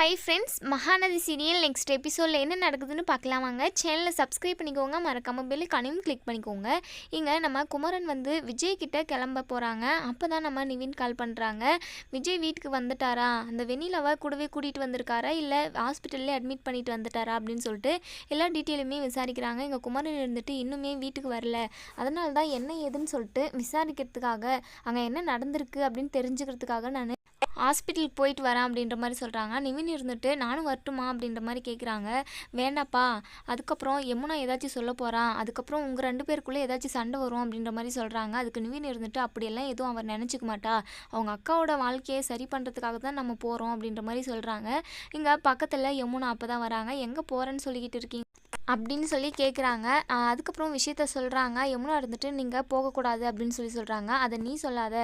Hi friends Mahanadi serial next எபிசோடில் என்ன நடக்குதுன்னு பார்க்கலாம் வாங்க. சேனலை சப்ஸ்கிரைப் பண்ணிக்கோங்க. மறக்காமல் பெல் கனையும் கிளிக் பண்ணிக்கோங்க. இங்கே நம்ம குமரன் வந்து விஜய் கிட்டே கிளம்ப போகிறாங்க அப்போ தான் நம்ம நிவின் கால் பண்ணுறாங்க விஜய் வீட்டுக்கு வந்துட்டாரா? அந்த வெண்ணிலாவை கூடவே கூட்டிகிட்டு வந்திருக்காரா? இல்லை ஹாஸ்பிட்டல்லே அட்மிட் பண்ணிட்டு வந்துட்டாரா? அப்படின்னு சொல்லிட்டு எல்லா டீட்டெயிலுமே விசாரிக்கிறாங்க. இங்கே குமரன் இருந்துட்டு இன்னுமே வீட்டுக்கு வரல. அதனால தான் என்ன ஏதுன்னு சொல்லிட்டு விசாரிக்கிறதுக்காக அங்கே என்ன நடந்திருக்கு அப்படின்னு தெரிஞ்சுக்கிறதுக்காக நான் ஹாஸ்பிட்டலுக்கு போயிட்டு வரேன் அப்படின்ற மாதிரி சொல்கிறாங்க நிவின் இருந்துட்டு நானும் வரட்டுமா அப்படின்ற மாதிரி கேட்குறாங்க வேண்டாப்பா அதுக்கப்புறம் யமுனா ஏதாச்சும் சொல்ல போகிறான் அதுக்கப்புறம் உங்கள் ரெண்டு பேருக்குள்ளே ஏதாச்சும் சண்டை வரும் அப்படின்ற மாதிரி சொல்கிறாங்க அதுக்கு நிவின் இருந்துட்டு அப்படியெல்லாம் எதுவும் அவர் நினச்சிக்க மாட்டா. அவங்க அக்காவோட வாழ்க்கையை சரி பண்ணுறதுக்காக தான் நம்ம போகிறோம் அப்படின்ற மாதிரி சொல்கிறாங்க இங்கே பக்கத்தில் யமுனா அப்போ தான் வராங்க. எங்கே போகிறேன்னு சொல்லிக்கிட்டு இருக்கீங்க? அப்படின்னு சொல்லி கேட்குறாங்க அதுக்கப்புறம் விஷயத்த சொல்கிறாங்க யமுனா இருந்துட்டு நீங்கள் போகக்கூடாது அப்படின்னு சொல்லி சொல்கிறாங்க அதை நீ சொல்லாத.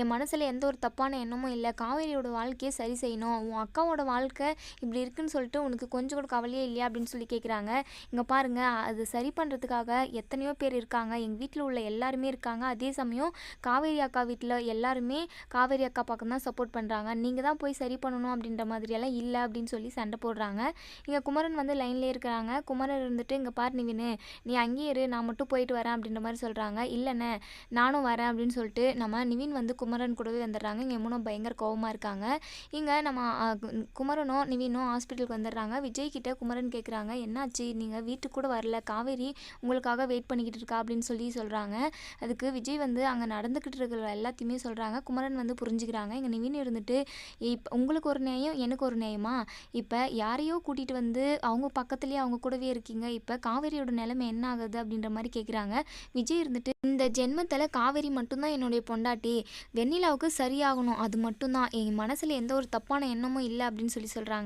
என் மனசில் எந்த ஒரு தப்பான எண்ணமும் இல்லை. காவேரியோட வாழ்க்கையை சரி செய்யணும். உன் அக்காவோட வாழ்க்கை இப்படி இருக்குன்னு சொல்லிட்டு உனக்கு கொஞ்சம் கூட கவலையே இல்லையா அப்படின்னு சொல்லி கேட்குறாங்க இங்கே பாருங்கள் அது சரி பண்ணுறதுக்காக எத்தனையோ பேர் இருக்காங்க. எங்கள் வீட்டில் உள்ள எல்லாருமே இருக்காங்க. அதே சமயம் காவேரி அக்கா வீட்டில் எல்லாருமே காவேரி அக்கா பக்கம் தான் சப்போர்ட் பண்ணுறாங்க நீங்கள் தான் போய் சரி பண்ணணும் அப்படின்ற மாதிரியெல்லாம் இல்லை அப்படின்னு சொல்லி சண்டை போடுறாங்க. இங்கே குமரன் வந்து லைன்லேயே இருக்கிறாங்க. குமரன் இருந்துட்டு இங்கே பார் நிவினு நீ அங்கேயே இரு நான் மட்டும் போயிட்டு வரேன் அப்படின்ற மாதிரி சொல்கிறாங்க இல்லைண்ணே நானும் வரேன் அப்படின்னு சொல்லிட்டு நம்ம நிவின் வந்து குமரன் கூடவே வந்துடுறாங்க. இங்கே மூணும் பயங்கர கோவமாக இருக்காங்க. இங்கே நம்ம குமரனும் நிவினும் ஹாஸ்பிட்டலுக்கு வந்துடுறாங்க. விஜய் கிட்ட குமரன் கேட்குறாங்க என்னாச்சு? நீங்கள் வீட்டுக்கு கூட வரல. காவேரி உங்களுக்காக வெயிட் பண்ணிக்கிட்டு இருக்கா? அப்படின்னு சொல்லி சொல்கிறாங்க அதுக்கு விஜய் வந்து அங்கே நடந்துக்கிட்டு இருக்கிற எல்லாத்தையுமே சொல்கிறாங்க குமரன் வந்து புரிஞ்சுக்கிறாங்க. இங்கே நிவின் இருந்துட்டு இப்போ உங்களுக்கு ஒரு நியாயம் எனக்கு ஒரு நியாயமா? இப்போ யாரையோ கூட்டிகிட்டு வந்து அவங்க பக்கத்துலேயே அவங்க கூடவே இருக்கீங்க. இப்போ காவேரியோட நிலைமை என்ன ஆகுது அப்படின்ற மாதிரி கேட்குறாங்க விஜய் இருந்துட்டு இந்த ஜென்மத்தில் காவேரி மட்டும்தான் என்னுடைய பொண்டாட்டி. வெண்ணிலாவுக்கு சரியாகணும். அது மட்டும்தான். என் மனசில் எந்த ஒரு தப்பான எண்ணமும் இல்லை அப்படின்னு சொல்லி சொல்கிறாங்க